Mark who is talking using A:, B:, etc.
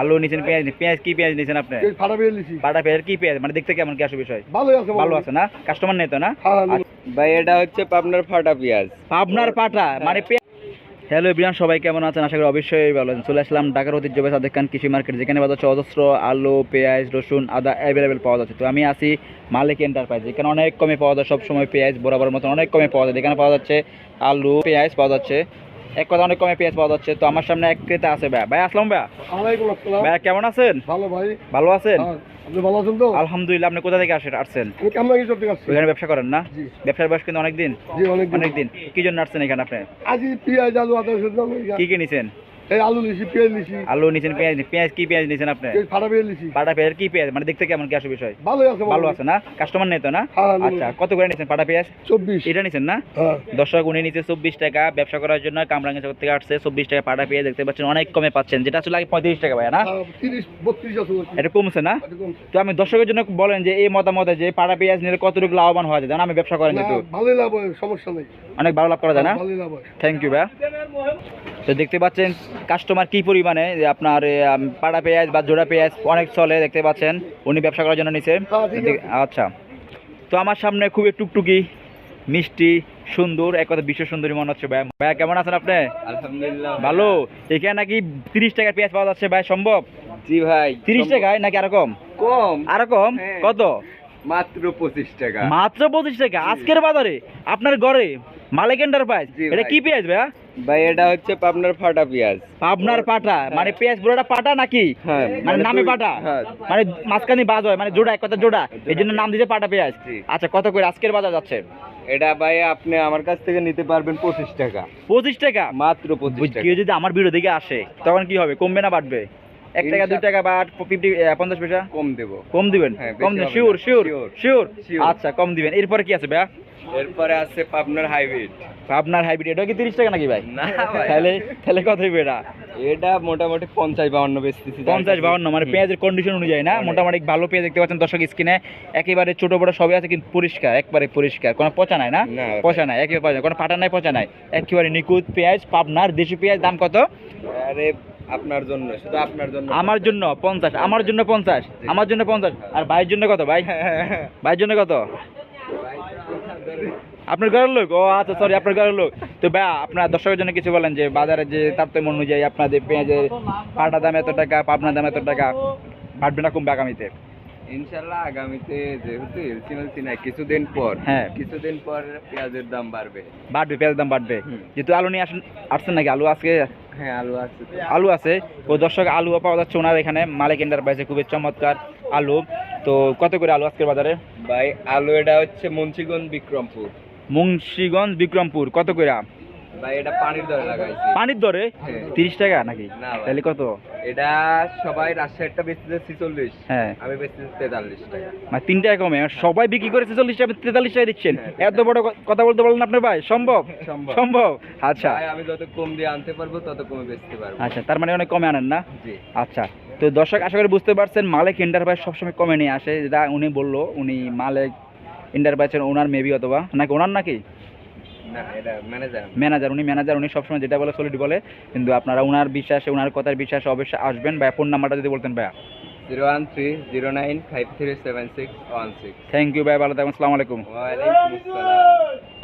A: আলু নিছেন পেঁয়াজ পেঁয়াজ কি পেঁয়াজ নিছেন আপনি?
B: ফাটা
A: পেঁয়াজ কি পেঁয়াজ? মানে দেখতে কেমন কি আসে বিষয়?
B: ভালোই আছে
A: ভালো আছে না? কাস্টমার নেই তো না?
B: হ্যাঁ, হ্যাঁ,
C: ভাই এটা হচ্ছে পাবনার ফাটা পেঁয়াজ।
A: আপনার পাটা মানে হ্যালো বিরান সবাই কেমন আছেন? আশা করি অবশ্যই ভালো আছেন। চলে আসলাম ঢাকার ঐতিহ্যবাহী সাদেক খান কৃষি মার্কেট যেখানে পাওয়া যাচ্ছে অজস্র আলু পেঁয়াজ রসুন আদা অ্যাভেলেবেল পাওয়া যাচ্ছে। তো আমি আছি মালিক এন্টারপ্রাইজ এখানে অনেক কমে পাওয়া যায় সবসময় পেঁয়াজ বরাবর মতন অনেক কমে পাওয়া যায়। এখানে পাওয়া যাচ্ছে আলু পেঁয়াজ পাওয়া যাচ্ছে। এক কথা অনেক কমে পেঁয়াজ পাওয়া যাচ্ছে তো আমার সামনে এক ক্রেতা আছে ভাই। ভাই আসলাম ভাই। ভাই কেমন আছেন?
B: ভালো ভাই।
A: ভালো আছেন?
B: হ্যাঁ, আপনি ভালো আছেন তো?
A: আলহামদুলিল্লাহ আপনি কোথা থেকে আসেন আসছেন?
B: আমরা আসছি।
A: এখানে ব্যবসা করেন না?
B: জি।
A: ব্যবসার বয়স কিন্তু অনেকদিন।
B: জি অনেক দিন
A: অনেকদিন। কি জন্য আসছেন এখানে আপনি?
B: আজি পেঁয়াজ আলু আদা
A: কি কি নিছেন
B: এই আলু লিছি পেঁয়াজ লিছি
A: আলু নিছেন পেঁয়াজ পেঁয়াজ কি পেঁয়াজ নিছেন আপনি?
B: ফাটা বেরিয়ে লিছি
A: পাটা পেঁয়াজ কি পেঁয়াজ? মানে দেখতে কেমন কি আসে বিষয়?
B: ভালোই আছে
A: ভালো। আছে না? কাস্টমার নেই তো না?
B: হ্যাঁ, হ্যাঁ,
A: আচ্ছা কত করে নিছেন পেঁয়াজ?
B: চব্বিশ।
A: এটা নিছেন না?
B: হ্যাঁ।
A: দর্শক উনি নিচে চব্বিশ টাকা। ব্যবসা করার জন্য কামরাঙ্গা চক থেকে আসছে। চব্বিশ টাকা পেঁয়াজ দেখতে পাচ্ছেন অনেক কমে পাচ্ছেন। যেটা আসলে আগে পঁয়ত্রিশ টাকা ভাই না। এটা কমছে না? তো আমি দর্শকের জন্য বলেন যে এই মতামতে যে পাটা পেঁয়াজ নিলে কতটুকু লাভবান হওয়া যায়? আমি ব্যবসা করেন
B: ভালোই লাভ সমস্যা নেই।
A: অনেক ভালো লাভ করা যায় না? থ্যাংক ইউ ভাই তো দেখতে পাচ্ছেন কাস্টমার কি পরিমাণে? যে আপনার পাড়া পেঁয়াজ বা জোড়া পেঁয়াজ অনেক চলে দেখতে পাচ্ছেন। উনি ব্যবসা করার জন্য নিছে।
B: হ্যাঁ,
A: আচ্ছা। তো আমার সামনে খুবই টুকটুকি মিষ্টি সুন্দর এক কথা বিশ্ব সুন্দরী মনে হচ্ছে ভাই ভাই কেমন আছেন আপনি?
C: আলহামদুলিল্লাহ
A: ভালো। এখানে নাকি তিরিশ টাকার পেঁয়াজ পাওয়া যাচ্ছে ভাই সম্ভব?
C: জি ভাই
A: তিরিশ টাকায় নাকি আরও কম?
C: কম।
A: আরও কম?
C: হ্যাঁ।
A: কত?
C: মাত্র পঁচিশ টাকা।
A: মাত্র পঁচিশ টাকা। আজকের বাজারে আপনার ঘরে মালিক এন্টারপ্রাইজ এটা কি পেঁয়াজ ভাইয়া?
C: ভাই এটা হচ্ছে পাবনার ফাটা পেঁয়াজ।
A: পাবনার পাটা মানে পেঁয়াজ পুরোটা পাটা নাকি?
C: হ্যাঁ
A: মানে নামে পাটা?
C: হ্যাঁ।
A: মানে মাঝখানে বাজ হয় মানে জোড়া এক কথা জোড়া। এই জন্য নাম দিতে পাটা পেঁয়াজ। আচ্ছা কত করে আজকের বাজার যাচ্ছে?
C: এটা ভাই আপনি আমার কাছ থেকে নিতে পারবেন পঁচিশ টাকা।
A: পঁচিশ টাকা?
C: মাত্র পঁচিশ
A: কেউ যদি আমার ভিডিও দিকে আসে তখন কি হবে? কমবে না বাড়বে? এক টাকা দুই টাকা বা ফিফটি পঞ্চাশ পয়সা?
C: কম দেবো।
A: কম দিবেন?
C: হ্যাঁ,
A: কম দিবেন? শিওর শিওর শিওর আচ্ছা কম দিবেন। এরপরে কি আছে ভাইয়া?
C: এরপরে আছে পাবনার হাইব্রিড।
A: আপনার হাইব্রিড এটা কি তিরিশ টাকা নাকি ভাই?
C: না ভাই।
A: তাহলে তাহলে কত হইবে এটা?
C: এটা মোটামুটি পঞ্চাশ বাউন্ন বেচতেছি
A: পঞ্চাশ বাউন্ন মানে পেঁয়াজের কন্ডিশন অনুযায়ী না? মোটামুটি ভালো পেঁয়াজ দেখতে পাচ্ছেন দর্শক স্কিনে একেবারে ছোট বড় সবই আছে কিন্তু পরিষ্কার একবারে পরিষ্কার। কোনো পচা নাই না?
C: না
A: পচা নাই একেবারে পচা কোনো ফাটা নাই পচা নাই। একেবারে নিখুঁত পেঁয়াজ পাবনার দেশি পেঁয়াজ দাম কত?
C: আরে আপনার জন্য শুধু আপনার জন্য।
A: আমার জন্য পঞ্চাশ আমার জন্য পঞ্চাশ আমার জন্য পঞ্চাশ। আর ভাইয়ের জন্য কত ভাই? ভাইয়ের জন্য কত? আপনার ঘরের লোক? ও আচ্ছা সরি আপনার ঘরের লোক। তো ভাই আপনার দর্শকের জন্য কিছু বলেন যে বাজারে যে তারতম্য অনুযায়ী আপনাদের পেঁয়াজের পাটা দাম এত টাকা পাবনার দাম এত টাকা বাড়বে না কমবে আগামীতে?
C: ইনশাল্লাহ আগামীতে যেহেতু এলসি মেলসি নাই কিছুদিন পর
A: হ্যাঁ।
C: কিছুদিন পর পেঁয়াজের দাম বাড়বে।
A: বাড়বে পেঁয়াজের দাম বাড়বে। যেহেতু আলু নিয়ে আসেন আসছেন নাকি? আলু আজকে?
C: হ্যাঁ আলু আছে।
A: আলু আছে। ও দর্শক আলু পাওয়া যাচ্ছে ওনার এখানে। মালিক এন্টারপ্রাইজে খুবই চমৎকার আলু। তো কত করে আলু আজকের বাজারে?
C: ভাই আলু এটা হচ্ছে মুন্সিগঞ্জ বিক্রমপুর।
A: মুন্সিগঞ্জ বিক্রমপুর কত করে
C: ভাই এটা পানির দরে লাগাইছি।
A: পানির দরে?
C: হ্যাঁ।
A: তিরিশ টাকা নাকি? তাহলে কত?
C: এটা সবাই রাজশাহীটা বেচতেছে ছিচল্লিশ।
A: হ্যাঁ।
C: আমি বেচতেছি তেতাল্লিশ টাকা।
A: মানে তিন টাকা কমে। সবাই বিক্রি করেছে চল্লিশ টাকা তেতাল্লিশ টাকা দিচ্ছেন।
C: হ্যাঁ।
A: এত বড় কথা বলতে বলেন আপনার ভাই? সম্ভব।
C: সম্ভব?
A: আচ্ছা।
C: ভাই, আমি যত কম দিয়ে আনতে পারব তত কমে বেচতে পারব।
A: আচ্ছা তার মানে অনেক কমে আনেন না?
C: জি।
A: আচ্ছা। তো দর্শক আশা করি বুঝতে পারছেন মালিক এন্টারপ্রাইজ সবসময় কমে নিয়ে আসে। যেটা উনি বলল উনি মালিক এন্টারপ্রাইজের ওনার মেবি অথবা নাকি ওনার নাকি?
C: ম্যানেজার
A: ম্যানেজার উনি ম্যানেজার উনি সবসময় যেটা বলে সলিড বলে। কিন্তু আপনারা ওনার বিশ্বাসে ওনার কথার বিশ্বাসে অবশ্যই আসবেন। ভাই ফোন নাম্বারটা যদি বলতেন ভাইয়া।
C: Zero one three zero nine five three seven six one six.
A: Thank you ভাই ভালো থাকবেন আসসালামু আলাইকুম।
C: ওয়ালাইকুম আসসালাম।